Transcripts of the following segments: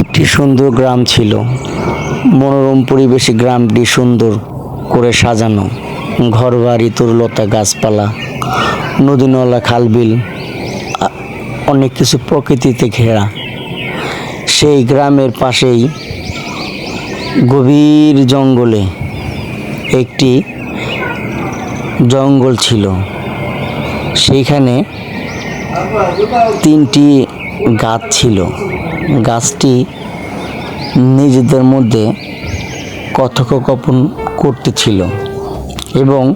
একটি সুন্দর গ্রাম ছিল। মনোরম পরিবেশে গ্রামটি সুন্দর করে সাজানো। ঘর ঘরবাড়ি, তরুলতা, গাছপালা নদী নলা খালবিল অনেক কিছু প্রকৃতিতে ঘেরা। সেই গ্রামের পাশেই গভীর জঙ্গলে একটি জঙ্গল ছিল। সেইখানে তিনটি গাছ ছিল। গাছটি নিজেদের মধ্যে কথোপকথন করতেছিল এবং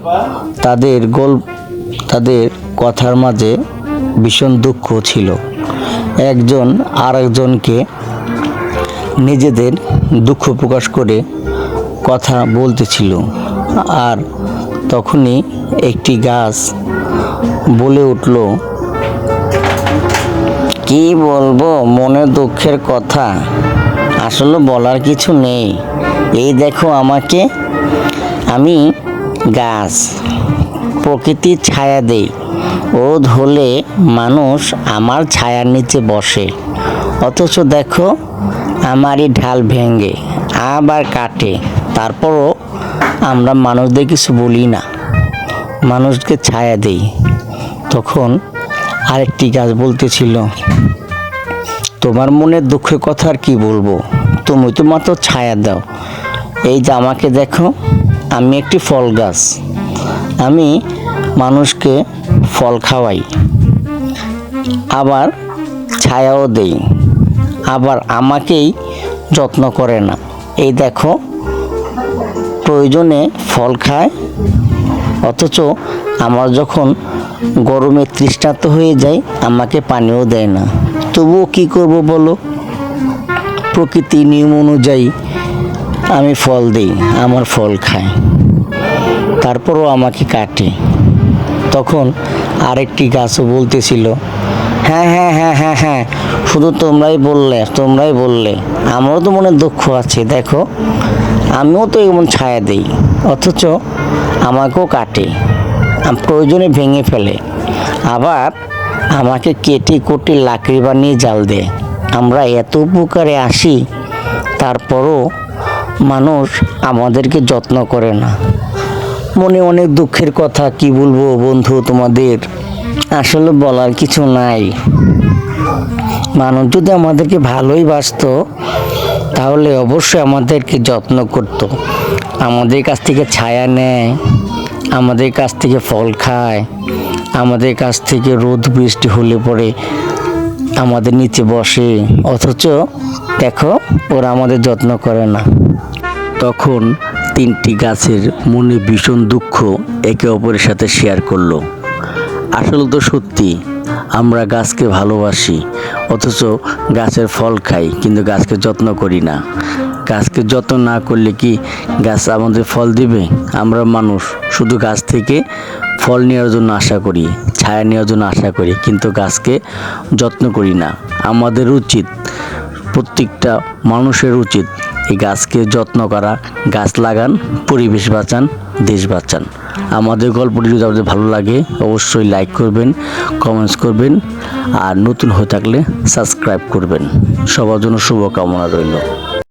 তাদের গোল, তাদের কথার মাঝে ভীষণ দুঃখ ছিল। একজন আরেকজনকে নিজেদের দুঃখ প্রকাশ করে কথা বলতেছিল আর তখনই একটি গাছ বলে উঠল কি বলব? মনে দুঃখের কথা। আসলে বলার কিছু নেই। এই দেখো আমাকে। আমি গাছ, প্রকৃতির ছায়া দেই। রোদ হলে মানুষ আমার ছায়ার নিচে বসে। অথচ দেখো, আমারই ঢাল ভেঙে, আবার কাটে। তারপরও আমরা মানুষদের কিছু বলি না। মানুষকে ছায়া দেই। তখন আরেকটি গাছ বলতেছিল, তোমার মনের দুঃখের কথা আর কি বলব? তুমি তো মাত্র ছায়া দাও। এই যে আমাকে দেখো, আমি একটি ফল গাছ। আমি মানুষকে ফল খাওয়াই, আবার ছায়াও দেই, আবার আমাকেই যত্ন করে না। এই দেখো, প্রয়োজনে ফল খায় অথচ আমার যখন গরমে তৃষ্ণার্ত হয়ে যায়, আমাকে পানিও দেয় না। তবুও কি করব বলো? প্রকৃতি নিয়ম অনুযায়ী আমি ফল দিই, আমার ফল খায়। তারপরও আমাকে কাটে। তখন আরেকটি গাছও বলতেছিল হ্যাঁ হ্যাঁ হ্যাঁ হ্যাঁ হ্যাঁ শুধু তোমরাই বললে তোমরাই বললে। আমারও তো মনে দুঃখ আছে, দেখো। আমিও তো এমন ছায়া দিই। অথচ আমাকেও কাটে। প্রয়োজনে ভেঙে ফেলে। আবার আমাকে কেটে কুটে লাকড়ি বানিয়ে জাল দেয়। আমরা এত উপকারে আসি, তারপরও মানুষ আমাদেরকে যত্ন করে না। মনে অনেক দুঃখের কথা, কি বলব বন্ধু তোমাদের? আসলে বলার কিছু নাই। মানুষ যদি আমাদেরকে ভালোই বাসতো, তাহলে অবশ্যই আমাদেরকে যত্ন করত। আমাদের কাছ থেকে ছায়া নেয়, আমাদের কাছ থেকে ফল খায়, আমাদের কাছ থেকে রোদ বৃষ্টি হলে পরে আমাদের নিচে বসে। অথচ দেখো, ওরা আমাদের যত্ন করে না। তখন তিনটি গাছের মনে ভীষণ দুঃখ একে অপরের সাথে শেয়ার করল। আসলে তো সত্যি, আমরা গাছকে ভালোবাসি, অথচ গাছের ফল খাই, কিন্তু গাছকে যত্ন করি না। গাছকে যত্ন না করলে কি গাছ আমাদের ফল দিবে? আমরা মানুষ শুধু গাছ থেকে ফল নেওয়ার জন্য আশা করি, ছায়া নেওয়ার জন্য আশা করি, কিন্তু গাছকে যত্ন করি না। আমাদের উচিত, প্রত্যেকটা মানুষের উচিত এই গাছকে যত্ন করা, গাছ লাগান, পরিবেশ বাঁচান, দেশ বাঁচান। আমাদের গল্পটি যদি আপনাদের ভালো লাগে, অবশ্যই লাইক করবেন কমেন্টস করবেন, আর নতুন হয়ে থাকলে সাবস্ক্রাইব করবেন। সবার জন্য শুভকামনা রইল।